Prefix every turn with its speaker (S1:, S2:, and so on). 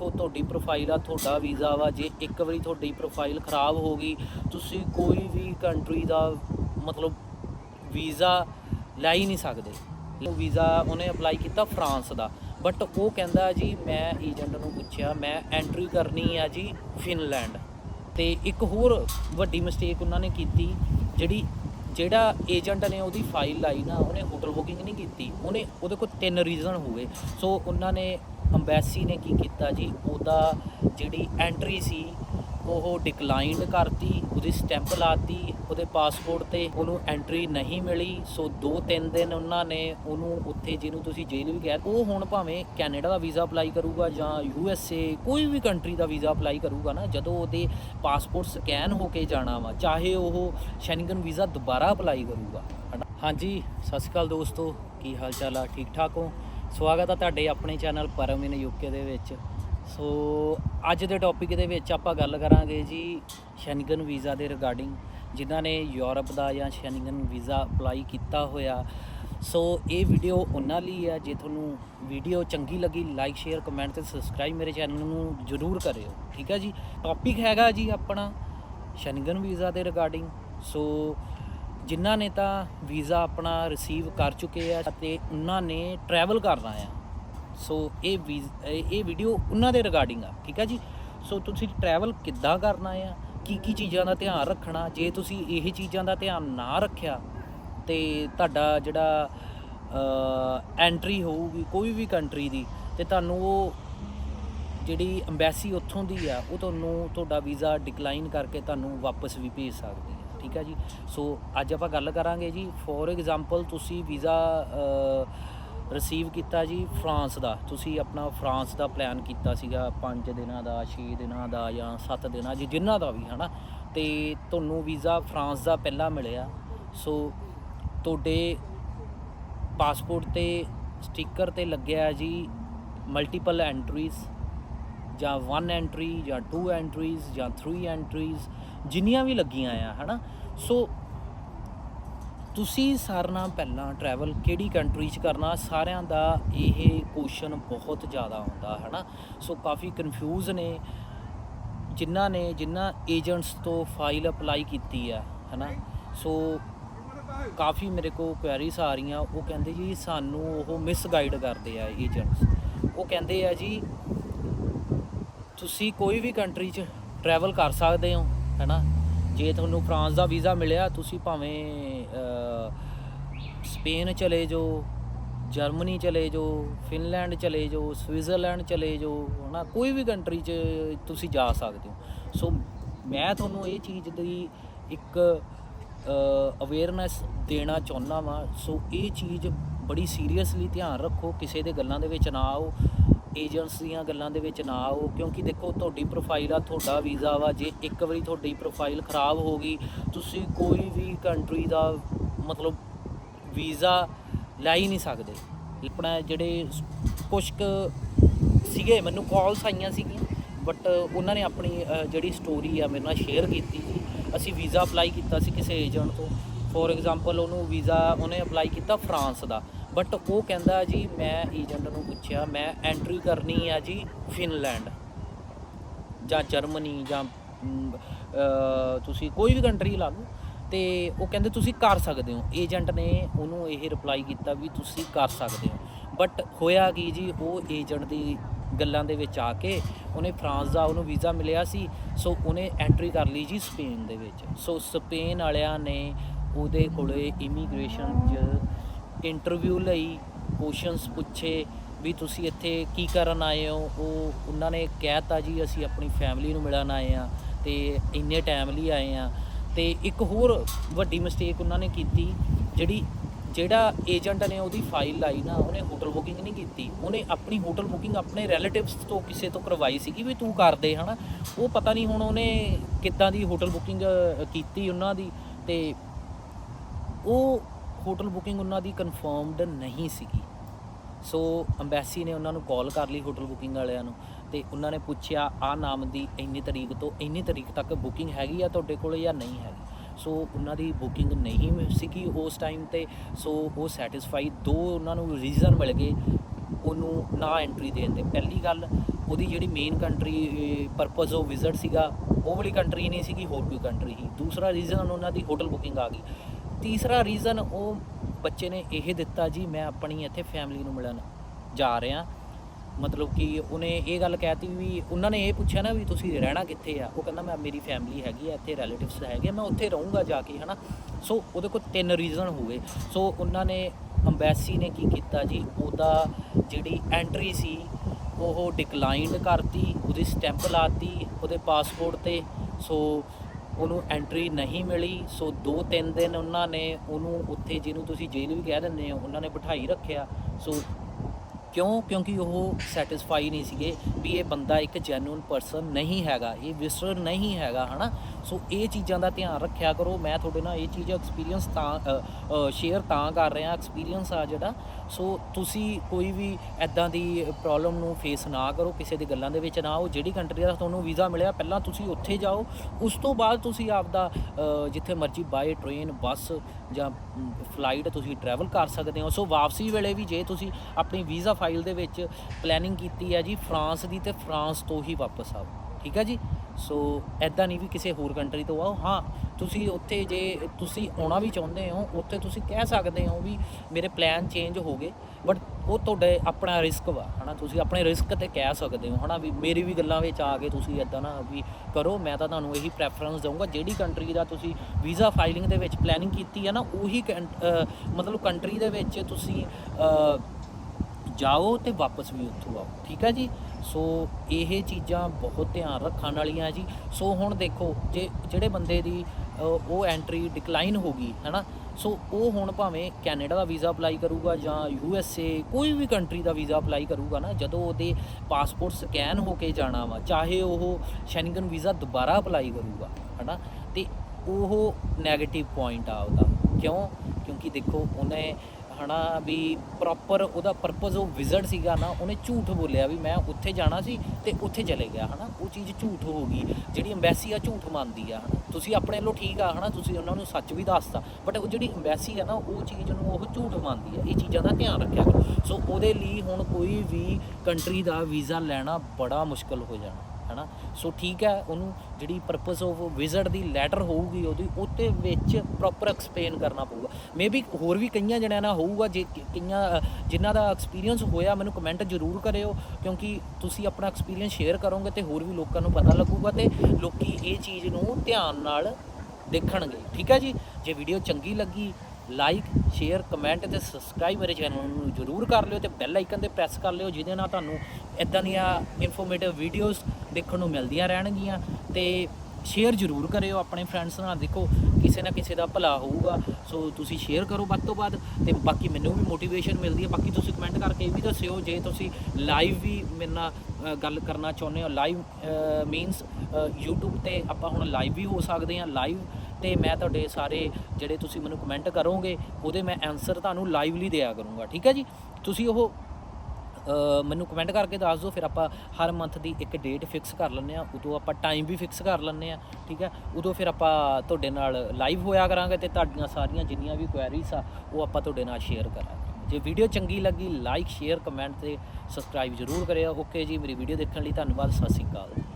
S1: ਦੇਖੋ, ਤੁਹਾਡੀ ਪ੍ਰੋਫਾਈਲ ਆ, ਤੁਹਾਡਾ ਵੀਜ਼ਾ ਵਾ, ਜੇ ਇੱਕ ਵਾਰੀ ਤੁਹਾਡੀ ਪ੍ਰੋਫਾਈਲ ਖਰਾਬ ਹੋ ਗਈ, ਤੁਸੀਂ ਕੋਈ ਵੀ ਕੰਟਰੀ ਦਾ ਮਤਲਬ ਵੀਜ਼ਾ ਲੈ ਹੀ ਨਹੀਂ ਸਕਦੇ। ਉਹ ਵੀਜ਼ਾ ਉਹਨੇ ਅਪਲਾਈ ਕੀਤਾ ਫਰਾਂਸ ਦਾ। ਬਟ ਉਹ ਕਹਿੰਦਾ ਜੀ, ਮੈਂ ਏਜੰਟ ਨੂੰ ਪੁੱਛਿਆ, ਮੈਂ ਐਂਟਰੀ ਕਰਨੀ ਆ ਜੀ ਫਿਨਲੈਂਡ ਤੇ ਇੱਕ ਹੋਰ ਵੱਡੀ ਮਿਸਟੇਕ ਉਹਨਾਂ ਨੇ ਕੀਤੀ, ਜਿਹੜੀ ਜਿਹੜਾ ਏਜੰਟ ਨੇ ਉਹਦੀ ਫਾਈਲ ਲਾਈ ਨਾ, ਉਹਨੇ ਹੋਟਲ ਬੁਕਿੰਗ ਨਹੀਂ ਕੀਤੀ। ਉਹਨੇ ਉਹਦੇ ਕੋਲ ਤਿੰਨ ਰੀਜ਼ਨ ਹੋਏ। ਸੋ ਉਹਨਾਂ ਨੇ ਅੰਬੈਸੀ ਨੇ ਕੀ ਕੀਤਾ ਜੀ? ਉਹਦਾ ਜਿਹੜੀ ਐਂਟਰੀ ਸੀ ਉਹ ਡਿਕਲਾਈਨਡ ਕਰਤੀ, ਉਹਦੀ ਸਟੈਂਪ ਲਾਤੀ, ਉਹਦੇ ਪਾਸਪੋਰਟ ਤੇ ਉਹਨੂੰ ਐਂਟਰੀ ਨਹੀਂ ਮਿਲੀ। ਸੋ 2-3 ਦਿਨ ਉਹਨਾਂ ਨੇ ਉਹਨੂੰ ਉੱਥੇ ਜਿਹਨੂੰ ਤੁਸੀਂ ਜੇਲ੍ਹ ਵੀ ਕਹਿ, ਉਹ ਹੁਣ ਭਾਵੇਂ ਕੈਨੇਡਾ ਦਾ ਵੀਜ਼ਾ ਅਪਲਾਈ ਕਰੂਗਾ ਜਾਂ ਯੂ ਐਸ ਏ ਕੋਈ ਵੀ ਕੰਟਰੀ ਦਾ ਵੀਜ਼ਾ ਅਪਲਾਈ ਕਰੂਗਾ ਨਾ, ਜਦੋਂ ਉਹਦੇ ਪਾਸਪੋਰਟ ਸਕੈਨ ਹੋ ਕੇ ਜਾਣਾ ਵਾ, ਚਾਹੇ ਉਹ ਸ਼ੈਂਗਨ ਵੀਜ਼ਾ ਦੁਬਾਰਾ ਅਪਲਾਈ ਕਰੂਗਾ। ਹਨਾ। ਹਾਂਜੀ, ਸਤਿ ਸ਼੍ਰੀ ਅਕਾਲ ਦੋਸਤੋ, ਕੀ ਹਾਲ ਚਾਲ ਆ? ਠੀਕ ਠਾਕ ਹੋ? ਸਵਾਗਤ ਆ ਤੁਹਾਡੇ ਆਪਣੇ ਚੈਨਲ ਪਰਮ ਇਨ ਯੂਕੇ ਦੇ ਵਿੱਚ। ਸੋ ਅੱਜ ਦੇ ਟੌਪਿਕ ਦੇ ਵਿੱਚ ਆਪਾਂ ਗੱਲ ਕਰਾਂਗੇ ਜੀ ਸ਼ੈਂਗਨ ਵੀਜ਼ਾ ਦੇ ਰਿਗਾਰਡਿੰਗ ਜਿਨ੍ਹਾਂ ਨੇ ਯੂਰਪ ਦਾ ਜਾਂ ਸ਼ੈਂਗਨ ਵੀਜ਼ਾ ਅਪਲਾਈ ਕੀਤਾ ਹੋਇਆ। ਸੋ ਇਹ ਵੀਡੀਓ ਉਹਨਾਂ ਲਈ ਆ, ਜੇ ਤੁਹਾਨੂੰ ਵੀਡੀਓ ਚੰਗੀ ਲੱਗੀ ਲਾਈਕ ਸ਼ੇਅਰ ਕਮੈਂਟ ਤੇ ਸਬਸਕ੍ਰਾਈਬ ਮੇਰੇ ਚੈਨਲ ਨੂੰ ਜਰੂਰ ਕਰਿਓ। ਠੀਕ ਹੈ ਜੀ? ਟੌਪਿਕ ਹੈਗਾ ਜੀ ਆਪਣਾ ਸ਼ੈਂਗਨ ਵੀਜ਼ਾ ਦੇ ਰਿਗਾਰਡਿੰਗ ਸੋ ਜਿਨ੍ਹਾਂ ਨੇ ਤਾਂ ਵੀਜ਼ਾ ਆਪਣਾ ਰਿਸੀਵ ਕਰ ਚੁੱਕੇ ਆ ਤੇ ਉਹਨਾਂ ਨੇ ਟਰੈਵਲ ਕਰਨਾ ਆ। ਸੋ ਇਹ ਵੀਜ਼- ਇਹ ਵੀਡੀਓ ਉਹਨਾਂ ਦੇ ਰਿਗਾਰਡਿੰਗ ਆ, ਠੀਕ ਆ ਜੀ? ਸੋ ਤੁਸੀਂ ਟਰੈਵਲ ਕਿੱਦਾਂ ਕਰਨਾ ਆ? ਕੀ ਕੀ ਚੀਜ਼ਾਂ ਦਾ ਧਿਆਨ ਰੱਖਣਾ? ਜੇ ਤੁਸੀਂ ਇਹ ਚੀਜ਼ਾਂ ਦਾ ਧਿਆਨ ਨਾ ਰੱਖਿਆ, ਤੇ ਤੁਹਾਡਾ ਜਿਹੜਾ ਐਂਟਰੀ ਹੋਊਗੀ, ਕੋਈ ਵੀ ਕੰਟਰੀ ਦੀ, ਤੇ ਤੁਹਾਨੂੰ ਉਹ ਜਿਹੜੀ ਅੰਬੈਸੀ ਉੱਥੋਂ ਦੀ ਆ, ਉਹ ਤੁਹਾਨੂੰ ਤੁਹਾਡਾ ਵੀਜ਼ਾ ਡਿਕਲਾਈਨ ਕਰਕੇ ਤੁਹਾਨੂੰ ਵਾਪਸ ਵੀ ਭੇਜ ਸਕਦੀ ਹੈ ਠੀਕ ਹੈ ਜੀ? ਸੋ ਅੱਜ ਆਪਾਂ ਗੱਲ ਕਰਾਂਗੇ ਜੀ ਫੋਰ ਐਗਜ਼ਾਮਪਲ ਤੁਸੀਂ ਵੀਜ਼ਾ ਰਿਸੀਵ ਕੀਤਾ ਜੀ ਫਰਾਂਸ ਦਾ। ਤੁਸੀਂ ਆਪਣਾ ਫਰਾਂਸ ਦਾ ਪਲਾਨ ਕੀਤਾ ਸੀਗਾ 5 ਦਿਨਾਂ ਦਾ 6 ਦਿਨਾਂ ਦਾ ਜਾਂ 7 ਦਿਨਾਂ ਜੀ ਜਿੰਨਾ ਦਾ ਵੀ, ਹਨਾ? ਤੇ ਤੁਹਾਨੂੰ ਵੀਜ਼ਾ ਫਰਾਂਸ ਦਾ ਪਹਿਲਾਂ ਮਿਲਿਆ। ਸੋ ਤੁਹਾਡੇ ਪਾਸਪੋਰਟ ਤੇ ਸਟicker ਤੇ ਲੱਗਿਆ ਜੀ ਮਲਟੀਪਲ ਐਂਟਰੀਜ਼ ਜਾਂ 1 ਐਂਟਰੀ ਜਾਂ 2 ਐਂਟਰੀਜ਼ ਜਾਂ 3 ਐਂਟਰੀਜ਼ ਜਿੰਨੀਆਂ ਵੀ ਲੱਗੀਆਂ ਆ, ਹਨਾ? ਸੋ ਤੁਸੀਂ ਸਾਰਿਆਂ ਨਾਲ ਪਹਿਲਾਂ ਟਰੈਵਲ ਕਿਹੜੀ ਕੰਟਰੀ 'ਚ ਕਰਨਾ? ਸਾਰਿਆਂ ਦਾ ਇਹ ਕੁਐਸਚਨ ਬਹੁਤ ਜ਼ਿਆਦਾ ਆਉਂਦਾ ਹੈ ਨਾ ਸੋ ਕਾਫੀ ਕਨਫਿਊਜ਼ ਨੇ, ਜਿਨ੍ਹਾਂ ਨੇ, ਜਿਨ੍ਹਾਂ ਏਜੰਟਸ ਤੋਂ ਫਾਈਲ ਅਪਲਾਈ ਕੀਤੀ ਹੈ ਹਨਾ? ਸੋ ਕਾਫੀ ਮੇਰੇ ਕੋਲ ਕੁਐਰੀਜ਼ ਆ ਰਹੀਆਂ। ਉਹ ਕਹਿੰਦੇ ਜੀ, ਸਾਨੂੰ ਉਹ ਮਿਸਗਾਈਡ ਕਰਦੇ ਆ ਏਜੰਟਸ ਉਹ ਕਹਿੰਦੇ ਆ ਜੀ, ਤੁਸੀਂ ਕੋਈ ਵੀ ਕੰਟਰੀ 'ਚ ਟਰੈਵਲ ਕਰ ਸਕਦੇ ਹੋ, ਹੈਨਾ? ਜੇ ਤੁਹਾਨੂੰ ਫਰਾਂਸ ਦਾ ਵੀਜ਼ਾ ਮਿਲਿਆ, ਤੁਸੀਂ ਭਾਵੇਂ ਸਪੇਨ ਚਲੇ ਜਾਓ, ਜਰਮਨੀ ਚਲੇ ਜਾਓ, ਫਿਨਲੈਂਡ ਚਲੇ ਜਾਓ, ਸਵਿਟਜ਼ਰਲੈਂਡ ਚਲੇ ਜਾਓ, ਹਨਾ, ਕੋਈ ਵੀ ਕੰਟਰੀ 'ਚ ਤੁਸੀਂ ਜਾ ਸਕਦੇ ਹੋ। ਸੋ ਮੈਂ ਤੁਹਾਨੂੰ ਇਹ ਚੀਜ਼ ਦੀ ਇੱਕ ਅਵੇਅਰਨੈਸ ਦੇਣਾ ਚਾਹੁੰਦਾ ਵਾਂ। ਸੋ ਇਹ ਚੀਜ਼ ਬੜੀ ਸੀਰੀਅਸਲੀ ਧਿਆਨ ਰੱਖੋ, ਕਿਸੇ ਦੇ ਗੱਲਾਂ ਦੇ ਵਿੱਚ ਨਾ ਆਓ। ਏਜੰਟਸ ਦੀਆਂ ਗੱਲਾਂ ਦੇ ਵਿੱਚ ਨਾ ਆਓ, ਕਿਉਂਕਿ ਦੇਖੋ ਤੁਹਾਡੀ ਪ੍ਰੋਫਾਈਲ ਆ, ਤੁਹਾਡਾ ਵੀਜ਼ਾ ਵਾ, ਜੇ ਇੱਕ ਵਾਰੀ ਤੁਹਾਡੀ ਪ੍ਰੋਫਾਈਲ ਖਰਾਬ ਹੋ ਗਈ, ਤੁਸੀਂ ਕੋਈ ਵੀ ਕੰਟਰੀ ਦਾ ਮਤਲਬ ਵੀਜ਼ਾ ਲੈ ਹੀ ਨਹੀਂ ਸਕਦੇ। ਆਪਣਾ ਜਿਹੜੇ ਕੁਝ ਕੁ ਸੀਗੇ, ਮੈਨੂੰ ਕਾਲਸ ਆਈਆਂ ਸੀਗੀਆਂ ਬਟ ਉਹਨਾਂ ਨੇ ਆਪਣੀ ਜਿਹੜੀ ਸਟੋਰੀ ਆ ਮੇਰੇ ਨਾਲ ਸ਼ੇਅਰ ਕੀਤੀ ਸੀ। ਅਸੀਂ ਵੀਜ਼ਾ ਅਪਲਾਈ ਕੀਤਾ ਸੀ ਕਿਸੇ ਏਜੰਟ ਤੋਂ। ਫੋਰ ਐਗਜ਼ਾਮਪਲ ਉਹਨੂੰ ਵੀਜ਼ਾ ਉਹਨੇ ਅਪਲਾਈ ਕੀਤਾ ਫਰਾਂਸ ਦਾ। ਬਟ ਉਹ ਕਹਿੰਦਾ ਜੀ, ਮੈਂ ਏਜੰਟ ਨੂੰ ਪੁੱਛਿਆ, ਮੈਂ ਐਂਟਰੀ ਕਰਨੀ ਆ ਜੀ ਫਿਨਲੈਂਡ ਜਾਂ ਜਰਮਨੀ ਜਾਂ ਤੁਸੀਂ ਕੋਈ ਵੀ ਕੰਟਰੀ ਲਾ ਲਓ। ਤੇ ਉਹ ਕਹਿੰਦੇ ਤੁਸੀਂ ਕਰ ਸਕਦੇ ਹੋ। ਏਜੰਟ ਨੇ ਉਹਨੂੰ ਇਹ ਰਿਪਲਾਈ ਕੀਤਾ ਵੀ ਤੁਸੀਂ ਕਰ ਸਕਦੇ ਹੋ। ਬਟ ਹੋਇਆ ਕੀ ਜੀ, ਉਹ ਏਜੰਟ ਦੀ ਗੱਲਾਂ ਦੇ ਵਿੱਚ ਆ ਕੇ ਉਹਨੇ ਫਰਾਂਸ ਦਾ ਉਹਨੂੰ ਵੀਜ਼ਾ ਮਿਲਿਆ ਸੀ। ਸੋ ਉਹਨੇ ਐਂਟਰੀ ਕਰ ਲਈ ਜੀ ਸਪੇਨ ਦੇ ਵਿੱਚ। ਸੋ ਸਪੇਨ ਵਾਲਿਆਂ ਨੇ ਉਹਦੇ ਕੋਲੇ ਇਮੀਗ੍ਰੇਸ਼ਨ 'ਚ ਇੰਟਰਵਿਊ ਲਈ ਕੁਐਸਚਨਸ ਪੁੱਛੇ ਵੀ ਤੁਸੀਂ ਇੱਥੇ ਕੀ ਕਰਨ ਆਏ ਹੋ? ਉਹ ਉਹਨਾਂ ਨੇ ਕਹਿਤਾ ਜੀ, ਅਸੀਂ ਆਪਣੀ ਫੈਮਿਲੀ ਨੂੰ ਮਿਲਣ ਆਏ ਆ ਤੇ ਇੰਨੇ ਟਾਈਮ ਲਈ ਆਏ ਆ ਤੇ ਇੱਕ ਹੋਰ ਵੱਡੀ ਮਿਸਟੇਕ ਉਹਨਾਂ ਨੇ ਕੀਤੀ, ਜਿਹੜੀ ਜਿਹੜਾ ਏਜੰਟ ਨੇ ਉਹਦੀ ਫਾਈਲ ਲਾਈ ਨਾ, ਉਹਨੇ ਹੋਟਲ ਬੁਕਿੰਗ ਨਹੀਂ ਕੀਤੀ। ਉਹਨੇ ਆਪਣੀ ਹੋਟਲ ਬੁਕਿੰਗ ਆਪਣੇ ਰਿਲੇਟਿਵਸ ਤੋਂ ਕਿਸੇ ਤੋਂ ਕਰਵਾਈ ਸੀਗੀ ਵੀ ਤੂੰ ਕਰ ਦੇ, ਹਨਾ? ਉਹ ਪਤਾ ਨਹੀਂ ਹੁਣ ਉਹਨੇ ਕਿੱਦਾਂ ਦੀ ਹੋਟਲ ਬੁਕਿੰਗ ਕੀਤੀ ਉਹਨਾਂ ਦੀ। ਤੇ ਉਹ ਹੋਟਲ ਬੁਕਿੰਗ ਉਹਨਾਂ ਦੀ ਕਨਫਰਮਡ ਨਹੀਂ ਸੀਗੀ। ਸੋ ਅੰਬੈਸੀ ਨੇ ਉਹਨਾਂ ਨੂੰ ਕਾਲ ਕਰ ਲਈ ਹੋਟਲ ਬੁਕਿੰਗ ਵਾਲਿਆਂ ਨੂੰ ਤੇ ਉਹਨਾਂ ਨੇ ਪੁੱਛਿਆ ਆ ਨਾਮ ਦੀ ਇੰਨੀ ਤਰੀਕ ਤੋਂ ਇੰਨੀ ਤਰੀਕ ਤੱਕ ਬੁਕਿੰਗ ਹੈਗੀ ਆ ਤੁਹਾਡੇ ਕੋਲ ਜਾਂ ਨਹੀਂ ਹੈਗੀ? ਸੋ ਉਹਨਾਂ ਦੀ ਬੁਕਿੰਗ ਨਹੀਂ ਸੀਗੀ ਉਸ ਟਾਈਮ ਤੇ। ਸੋ ਉਹ ਸੈਟੀਸਫਾਈ ਦੋ ਉਹਨਾਂ ਨੂੰ ਰੀਜ਼ਨ ਮਿਲ ਗਏ ਉਹਨੂੰ ਨਾ ਐਂਟਰੀ ਦੇਣ ਦੇ। ਪਹਿਲੀ ਗੱਲ, ਉਹਦੀ ਜਿਹੜੀ main country purpose of visit ਸੀਗਾ, ਉਹ ਵਾਲੀ ਕੰਟਰੀ ਨਹੀਂ ਸੀਗੀ, ਹੋਰ ਕੋਈ ਕੰਟਰੀ ਸੀ ਦੂਸਰਾ ਰੀਜ਼ਨ ਉਹਨਾਂ ਦੀ ਹੋਟਲ ਬੁਕਿੰਗ ਆ ਗਈ। ਤੀਸਰਾ ਰੀਜ਼ਨ ਉਹ ਬੱਚੇ ਨੇ ਇਹ ਦਿੱਤਾ ਜੀ, ਮੈਂ ਆਪਣੀ ਇੱਥੇ ਫੈਮਿਲੀ ਨੂੰ ਮਿਲਣ ਜਾ ਰਿਹਾ। ਮਤਲਬ ਕਿ ਉਹਨੇ ਇਹ ਗੱਲ ਕਹਿਤੀ ਵੀ ਉਹਨਾਂ ਨੇ ਇਹ ਪੁੱਛਿਆ ਨਾ ਵੀ ਤੁਸੀਂ ਰਹਿਣਾ ਕਿੱਥੇ ਆ? ਉਹ ਕਹਿੰਦਾ, ਮੈਂ ਮੇਰੀ ਫੈਮਿਲੀ ਹੈਗੀ ਆ, ਇੱਥੇ ਰਿਲੇਟਿਵਸ ਹੈਗੇ ਮੈਂ ਉੱਥੇ ਰਹੂੰਗਾ ਜਾ ਕੇ, ਹਨਾ? ਸੋ ਉਹਦੇ ਕੋਲ ਤਿੰਨ ਰੀਜ਼ਨ ਹੋ ਗਏ ਸੋ ਉਹਨਾਂ ਨੇ ਅੰਬੈਸੀ ਨੇ ਕੀ ਕੀਤਾ ਜੀ? ਉਹਦਾ ਜਿਹੜੀ ਐਂਟਰੀ ਸੀ, ਉਹ ਡਿਕਲਾਈਨਡ ਕਰਤੀ, ਉਹਦੀ ਸਟੈਂਪ ਲਾਤੀ, ਉਹਦੇ ਪਾਸਪੋਰਟ ਤੇ। ਸੋ ਉਹਨੂੰ ਐਂਟਰੀ ਨਹੀਂ ਮਿਲੀ ਸੋ 2-3 ਦਿਨ ਉਹਨਾਂ ਨੇ ਉਹਨੂੰ ਉੱਥੇ ਜਿਹਨੂੰ ਤੁਸੀਂ ਜੇਲ੍ਹ ਵੀ ਕਹਿ ਦਿੰਦੇ ਹੋ, ਉਹਨਾਂ ਨੇ ਬਿਠਾਈ ਰੱਖਿਆ ਸੋ ਕਿਉਂ? ਕਿਉਂਕਿ ਉਹ ਸੈਟੀਸਫਾਈ ਨਹੀਂ ਸੀਗੇ ਵੀ ਇਹ ਬੰਦਾ ਇੱਕ ਜੈਨੂਇਨ ਪਰਸਨ ਨਹੀਂ ਹੈਗਾ ਇਹ ਵਿਜ਼ਟਰ ਨਹੀਂ ਹੈਗਾ ਹਨਾ? ਸੋ ਇਹ ਚੀਜ਼ਾਂ ਦਾ ਧਿਆਨ ਰੱਖਿਆ ਕਰੋ। ਮੈਂ ਤੁਹਾਡੇ ਨਾਲ ਇਹ ਚੀਜ਼ ਐਕਸਪੀਰੀਅੰਸ ਤਾਂ ਸ਼ੇਅਰ ਤਾਂ ਕਰ ਰਿਹਾ ਐਕਸਪੀਰੀਅੰਸ ਆ ਜਿਹੜਾ। ਸੋ ਤੁਸੀਂ ਕੋਈ ਵੀ ਐਦਾਂ ਦੀ ਪ੍ਰੋਬਲਮ ਨੂੰ ਫੇਸ ਨਾ ਕਰੋ ਕਿਸੇ ਦੀ ਗੱਲਾਂ ਦੇ ਵਿੱਚ ਨਾ ਆਓ। ਜਿਹੜੀ ਕੰਟਰੀ ਦਾ ਤੁਹਾਨੂੰ ਵੀਜ਼ਾ ਮਿਲਿਆ ਪਹਿਲਾਂ ਤੁਸੀਂ ਉੱਥੇ ਜਾਓ। ਉਸ ਤੋਂ ਬਾਅਦ ਤੁਸੀਂ ਆਪਦਾ ਅ, ਜਿੱਥੇ ਮਰਜ਼ੀ ਬਾਏ ਟ੍ਰੇਨ ਬੱਸ ਜਾਂ ਫਲਾਈਟ ਤੁਸੀਂ ਟਰੈਵਲ ਕਰ ਸਕਦੇ ਹੋ। ਸੋ ਵਾਪਸੀ ਵੇਲੇ ਵੀ ਜੇ ਤੁਸੀਂ ਆਪਣੀ ਵੀਜ਼ਾ ਫਾਈਲ ਦੇ ਵਿੱਚ ਪਲੈਨਿੰਗ ਕੀਤੀ ਹੈ ਜੀ ਫਰਾਂਸ ਦੀ ਤੇ ਫਰਾਂਸ ਤੋਂ ਹੀ ਵਾਪਸ ਆਓ, ਠੀਕ ਹੈ ਜੀ? ਸੋ ਐਦਾਂ ਨਹੀਂ ਵੀ ਕਿਸੇ ਹੋਰ ਕੰਟਰੀ ਤੋਂ ਆਓ। ਹਾਂ, ਤੁਸੀਂ ਉੱਥੇ ਜੇ ਤੁਸੀਂ ਆਉਣਾ ਵੀ ਚਾਹੁੰਦੇ ਹੋ, ਉੱਥੇ ਤੁਸੀਂ ਕਹਿ ਸਕਦੇ ਹੋ ਵੀ ਮੇਰੇ ਪਲਾਨ ਚੇਂਜ ਹੋ ਗਏ ਬਟ ਉਹ ਤੁਹਾਡੇ ਆਪਣਾ ਰਿਸਕ ਵਾ, ਹਨਾ? ਤੁਸੀਂ ਆਪਣੇ ਰਿਸਕ ਤੇ ਕਹਿ ਸਕਦੇ ਹੋ, ਹਨਾ? ਵੀ ਮੇਰੀ ਵੀ ਗੱਲਾਂ ਵਿੱਚ ਆ ਕੇ ਤੁਸੀਂ ਐਦਾਂ ਨਾ ਵੀ ਕਰੋ, ਮੈਂ ਤਾਂ ਤੁਹਾਨੂੰ ਇਹੀ ਪ੍ਰੈਫਰੈਂਸ ਦਊਂਗਾ, ਜਿਹੜੀ ਕੰਟਰੀ ਦਾ ਤੁਸੀਂ ਵੀਜ਼ਾ ਫਾਈਲਿੰਗ ਦੇ ਵਿੱਚ ਪਲੈਨਿੰਗ ਕੀਤੀ ਹੈ ਨਾ, ਉਹੀ ਕੰ- ਮਤਲਬ ਕੰਟਰੀ ਦੇ ਵਿੱਚ ਤੁਸੀਂ ਜਾਓ ਤੇ ਵਾਪਸ ਵੀ ਉੱਥੋਂ ਆਓ, ਠੀਕ ਹੈ ਜੀ? ਸੋ ਇਹ ਚੀਜ਼ਾਂ ਬਹੁਤ ਧਿਆਨ ਰੱਖਣ ਵਾਲੀਆਂ ਜੀ। ਸੋ ਹੁਣ ਦੇਖੋ, ਜੇ ਜਿਹੜੇ ਬੰਦੇ ਦੀ ਉਹ ਐਂਟਰੀ ਡਿਕਲਾਈਨ ਹੋ ਗਈ, ਹੈਨਾ? ਸੋ ਉਹ ਹੁਣ ਭਾਵੇਂ ਕੈਨੇਡਾ ਦਾ ਵੀਜ਼ਾ ਅਪਲਾਈ ਕਰੂਗਾ ਜਾਂ ਯੂ ਐਸ ਏ, ਕੋਈ ਵੀ ਕੰਟਰੀ ਦਾ ਵੀਜ਼ਾ ਅਪਲਾਈ ਕਰੂਗਾ ਨਾ, ਜਦੋਂ ਉਹਦੇ ਪਾਸਪੋਰਟ ਸਕੈਨ ਹੋ ਕੇ ਜਾਣਾ ਵਾ, ਚਾਹੇ ਉਹ ਸ਼ੈਂਗਨ ਵੀਜ਼ਾ ਦੁਬਾਰਾ ਅਪਲਾਈ ਕਰੂਗਾ, ਹੈਨਾ? ਤੇ ਉਹ 네ਗੇਟਿਵ ਪੁਆਇੰਟ ਆ ਉਹਦਾ। ਕਿਉਂ? ਕਿਉਂਕਿ ਦੇਖੋ, ਉਹਨੇ ਹਨਾ ਵੀ ਪ੍ਰੋਪਰ ਉਹਦਾ ਪਰਪਸ ਉਹ ਵਿਜ਼ਿਟ ਸੀਗਾ ਨਾ, ਉਹਨੇ ਝੂਠ ਬੋਲਿਆ ਵੀ ਮੈਂ ਉੱਥੇ ਜਾਣਾ ਸੀ ਤੇ ਉੱਥੇ ਚਲੇ ਗਿਆ ਹਨਾ। ਉਹ ਚੀਜ਼ ਝੂਠ ਹੋ ਗਈ, ਜਿਹੜੀ ਐਮਬੈਸੀ ਆ ਝੂਠ ਮੰਨਦੀ ਆ ਹਨਾ। ਤੁਸੀਂ ਆਪਣੇ ਵੱਲੋਂ ਠੀਕ ਆ ਹਨਾ, ਤੁਸੀਂ ਉਹਨਾਂ ਨੂੰ ਸੱਚ ਵੀ ਦੱਸਤਾ ਬਟ ਉਹ ਜਿਹੜੀ ਐਮਬੈਸੀ ਆ ਨਾ, ਉਹ ਚੀਜ਼ ਨੂੰ ਉਹ ਝੂਠ ਮੰਨਦੀ ਆ, ਇਹ ਚੀਜ਼ਾਂ ਦਾ ਧਿਆਨ ਰੱਖਿਆ ਕਰੋ। ਸੋ ਉਹਦੇ ਲਈ ਹੁਣ ਕੋਈ ਵੀ ਕੰਟਰੀ ਦਾ ਵੀਜ਼ਾ ਲੈਣਾ ਬੜਾ ਮੁਸ਼ਕਲ ਹੋ ਜਾਣਾ। ਹੈਨਾ? ਸੋ ਠੀਕ ਹੈ ਉਹਨੂੰ ਜਿਹੜੀ ਪਰਪਸ ਆਫ ਵਿਜ਼ਿਟ ਦੀ ਲੈਟਰ ਹੋਊਗੀ ਉਹਦੀ ਉਹਦੇ ਵਿੱਚ ਪ੍ਰੋਪਰ ਐਕਸਪਲੇਨ ਕਰਨਾ ਪਊਗਾ। ਮੇਬੀ ਹੋਰ ਵੀ ਕਈਆਂ ਜਣਿਆਂ ਨਾਲ ਹੋਊਗਾ ਜੇ ਕਈਆਂ ਅ, ਜਿਨ੍ਹਾਂ ਦਾ ਐਕਸਪੀਰੀਅੰਸ ਹੋਇਆ ਮੈਨੂੰ ਕਮੈਂਟ ਜ਼ਰੂਰ ਕਰਿਓ ਕਿਉਂਕਿ ਤੁਸੀਂ ਆਪਣਾ ਐਕਸਪੀਰੀਅੰਸ ਸ਼ੇਅਰ ਕਰੋਗੇ ਤੇ ਹੋਰ ਵੀ ਲੋਕਾਂ ਨੂੰ ਪਤਾ ਲੱਗੂਗਾ ਤੇ ਲੋਕੀ ਇਹ ਚੀਜ਼ ਨੂੰ ਧਿਆਨ ਨਾਲ ਦੇਖਣਗੇ। ਠੀਕ ਹੈ ਜੀ? ਜੇ ਵੀਡੀਓ ਚੰਗੀ ਲੱਗੀ ਲਾਈਕ ਸ਼ੇਅਰ ਕਮੈਂਟ ਤੇ ਸਬਸਕ੍ਰਾਈਬ ਮੇਰੇ ਚੈਨਲ ਨੂੰ ਜਰੂਰ ਕਰ ਲਿਓ ਤੇ ਬੈਲ ਆਈਕਨ ਤੇ ਪ੍ਰੈਸ ਕਰ ਲਿਓ, ਜਿਹਦੇ ਨਾਲ ਤੁਹਾਨੂੰ ਇਦਾਂ ਦੀਆਂ ਇਨਫੋਰਮੇਟਿਵ ਵੀਡੀਓਜ਼ ਦੇਖਣ ਨੂੰ ਮਿਲਦੀਆਂ ਰਹਿਣਗੀਆਂ ਤੇ ਸ਼ੇਅਰ ਜਰੂਰ ਕਰਿਓ ਆਪਣੇ ਫਰੈਂਡਸ ਨਾਲ, ਦੇਖੋ ਕਿਸੇ ਨਾ ਕਿਸੇ ਦਾ ਭਲਾ ਹੋਊਗਾ, ਸੋ ਤੁਸੀਂ ਸ਼ੇਅਰ ਕਰੋ ਵੱਧ ਤੋਂ ਵੱਧ ਤੇ ਬਾਕੀ ਮੈਨੂੰ ਵੀ ਮੋਟੀਵੇਸ਼ਨ ਮਿਲਦੀ ਹੈ, ਬਾਕੀ ਤੁਸੀਂ ਕਮੈਂਟ ਕਰਕੇ ਇਹ ਵੀ ਦੱਸਿਓ, ਜੇ ਤੁਸੀਂ ਲਾਈਵ ਵੀ ਮੇਰੇ ਨਾਲ ਗੱਲ ਕਰਨਾ ਚਾਹੁੰਦੇ ਹੋ ਲਾਈਵ ਮੀਨਸ YouTube ਤੇ ਆਪਾਂ ਹੁਣ ਲਾਈਵ ਵੀ ਹੋ ਸਕਦੇ ਹਾਂ ਲਾਈਵ ਤੇ ਮੈਂ ਤੁਹਾਡੇ ਸਾਰੇ ਜਿਹੜੇ ਤੁਸੀਂ ਮੈਨੂੰ ਕਮੈਂਟ ਕਰੋਗੇ, ਉਹਦੇ ਮੈਂ ਆਨਸਰ ਤੁਹਾਨੂੰ ਲਾਈਵਲੀ ਦਿਆ ਕਰੂੰਗਾ, ਠੀਕ ਹੈ ਜੀ? ਤੁਸੀਂ ਉਹ ਮੈਨੂੰ ਕਮੈਂਟ ਕਰਕੇ ਦੱਸ ਦਿਓ, ਫਿਰ ਆਪਾਂ ਹਰ ਮੰਥ ਦੀ ਇੱਕ ਡੇਟ ਫਿਕਸ ਕਰ ਲੈਂਦੇ ਆ ਉਦੋਂ ਆਪਾਂ ਟਾਈਮ ਵੀ ਫਿਕਸ ਕਰ ਲੈਂਦੇ ਆ ਠੀਕ ਹੈ? ਉਦੋਂ ਫਿਰ ਆਪਾਂ ਤੁਹਾਡੇ ਨਾਲ ਲਾਈਵ ਹੋਇਆ ਕਰਾਂਗੇ ਤੇ ਤੁਹਾਡੀਆਂ ਸਾਰੀਆਂ ਜਿੰਨੀਆਂ ਵੀ ਕੁਐਰੀਜ਼ ਆ, ਉਹ ਆਪਾਂ ਤੁਹਾਡੇ ਨਾਲ ਸ਼ੇਅਰ ਕਰਾਂਗੇ। ਜੇ ਵੀਡੀਓ ਚੰਗੀ ਲੱਗੀ ਲਾਈਕ ਸ਼ੇਅਰ ਕਮੈਂਟ ਤੇ ਸਬਸਕ੍ਰਾਈਬ ਜ਼ਰੂਰ ਕਰਿਓ ਓਕੇ ਜੀ? ਮੇਰੀ ਵੀਡੀਓ ਦੇਖਣ ਲਈ ਧੰਨਵਾਦ, ਸਤਿ ਸ਼੍ਰੀ ਅਕਾਲ।